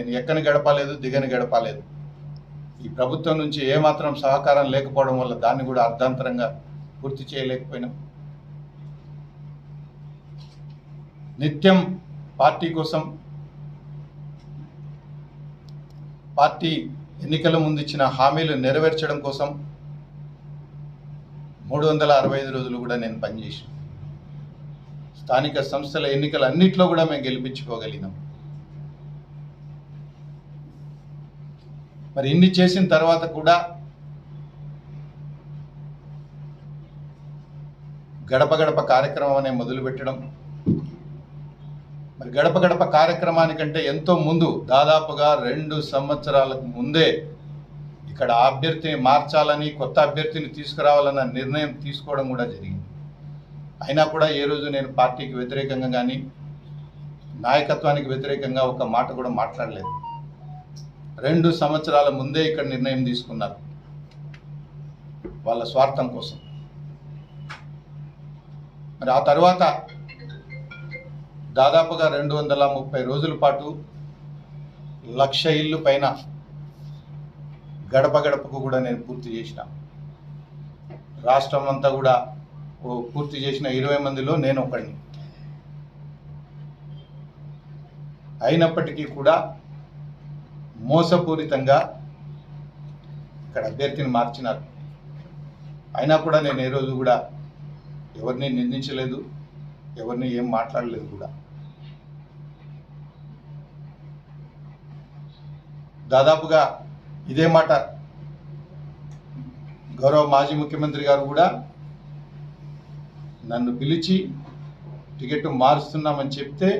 నేను ఎక్కని గడపలేదు దిగని గడపలేదు. ఈ ప్రభుత్వం నుంచి ఏమాత్రం సహకారం లేకపోవడం వల్ల దాన్ని కూడా అర్ధాంతరంగా పూర్తి చేయలేకపోయినాం. నిత్యం పార్టీ కోసం పార్టీ ఎన్నికల ముందు ఇచ్చిన హామీలు నెరవేర్చడం కోసం మూడు వందల అరవై ఐదు రోజులు కూడా నేను పనిచేసాను. స్థానిక సంస్థల ఎన్నికలు అన్నింటిలో కూడా మేము గెలిపించుకోగలిగినాం. మరి ఇన్ని చేసిన తర్వాత కూడా గడప గడప కార్యక్రమం అనే మొదలుపెట్టడం మరి గడప గడప కార్యక్రమానికంటే ఎంతో ముందు దాదాపుగా రెండు సంవత్సరాలకు ముందే ఇక్కడ అభ్యర్థిని మార్చాలని కొత్త అభ్యర్థిని తీసుకురావాలన్న నిర్ణయం తీసుకోవడం కూడా జరిగింది. అయినా కూడా ఏ రోజు నేను పార్టీకి వ్యతిరేకంగా కానీ నాయకత్వానికి వ్యతిరేకంగా ఒక మాట కూడా మాట్లాడలేదు. రెండు సంవత్సరాల ముందే ఇక్కడ నిర్ణయం తీసుకున్నారు. వాళ్ళ స్వార్థం కోసం. మరి ఆ తర్వాత దాదాపుగా రెండు వందల ముప్పై రోజుల పాటు లక్ష ఇల్లు పైన గడప గడపకు కూడా నేను పూర్తి చేసిన. రాష్ట్రం అంతా కూడా పూర్తి చేసిన ఇరవై మందిలో నేను ఒకడిని. అయినప్పటికీ కూడా మోసపూరితంగా ఇక్కడ అభ్యర్థిని మార్చినారు. అయినా కూడా నేను ఏ రోజు కూడా ఎవరిని నిందించలేదు ఎవరిని ఏం మాట్లాడలేదు కూడా. దాదాపుగా ఇదే మాట గౌరవ మాజీ ముఖ్యమంత్రి గారు కూడా నన్ను పిలిచి టికెట్ మారుస్తున్నామని చెప్తే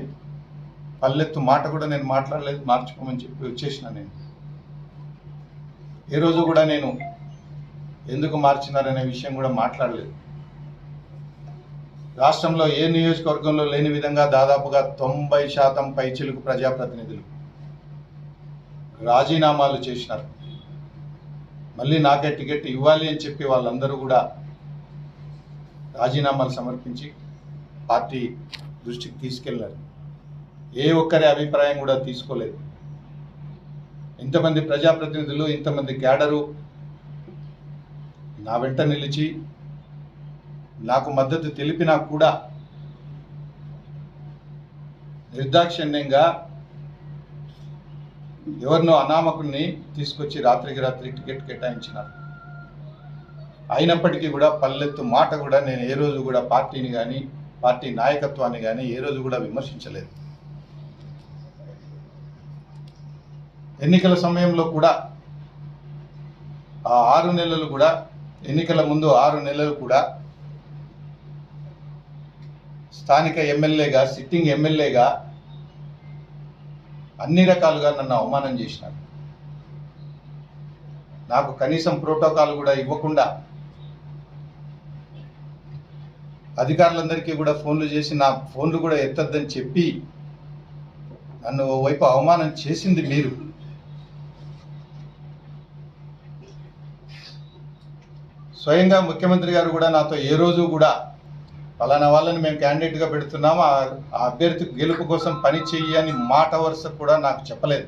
పల్లెత్తు మాట కూడా నేను మాట్లాడలేదు మార్చుకోమని చెప్పి వచ్చేసిన నేను. ఏ రోజు కూడా నేను ఎందుకు మార్చినారనే విషయం కూడా మాట్లాడలేదు. రాష్ట్రంలో ఏ నియోజకవర్గంలో లేని విధంగా దాదాపుగా తొంభై శాతం పైచిలుకు ప్రజాప్రతినిధులు రాజీనామాలు చేసినారు. మళ్ళీ నాకే టికెట్ ఇవ్వాలి అని చెప్పి వాళ్ళందరూ కూడా రాజీనామాలు సమర్పించి పార్టీ దృష్టికి తీసుకెళ్ళారు. ఏ ఒక్కరి అభిప్రాయం కూడా తీసుకోలేదు. ఇంతమంది ప్రజాప్రతినిధులు ఇంతమంది క్యాడరు నా వెంట నిలిచి నాకు మద్దతు తెలిపినా కూడా నిర్దాక్షిణ్యంగా ఎవరినో అనామకుల్ని తీసుకొచ్చి రాత్రికి రాత్రి టికెట్ కేటాయించినారు. అయినప్పటికీ కూడా పల్లెత్తు మాట కూడా నేను ఏ రోజు కూడా పార్టీని కానీ పార్టీ నాయకత్వాన్ని కానీ ఏ రోజు కూడా విమర్శించలేదు. ఎన్నికల సమయంలో కూడా ఆ ఆరు నెలలు కూడా ఎన్నికల ముందు ఆరు నెలలు కూడా స్థానిక ఎమ్మెల్యేగా సిట్టింగ్ ఎమ్మెల్యేగా అన్ని రకాలుగా నన్ను అవమానం చేసినారు. నాకు కనీసం ప్రోటోకాల్ కూడా ఇవ్వకుండా అధికారులందరికీ కూడా ఫోన్లు చేసి నా ఫోన్లు కూడా ఎత్తద్దని చెప్పి నన్ను ఓవైపు అవమానం చేసింది మీరు. స్వయంగా ముఖ్యమంత్రి గారు కూడా నాతో ఏ రోజు కూడా ఫలానా వాళ్ళని మేము క్యాండిడేట్గా పెడుతున్నాము. ఆ ఆ అభ్యర్థి గెలుపు కోసం పని చెయ్యి అని మాట వరుస కూడా నాకు చెప్పలేదు.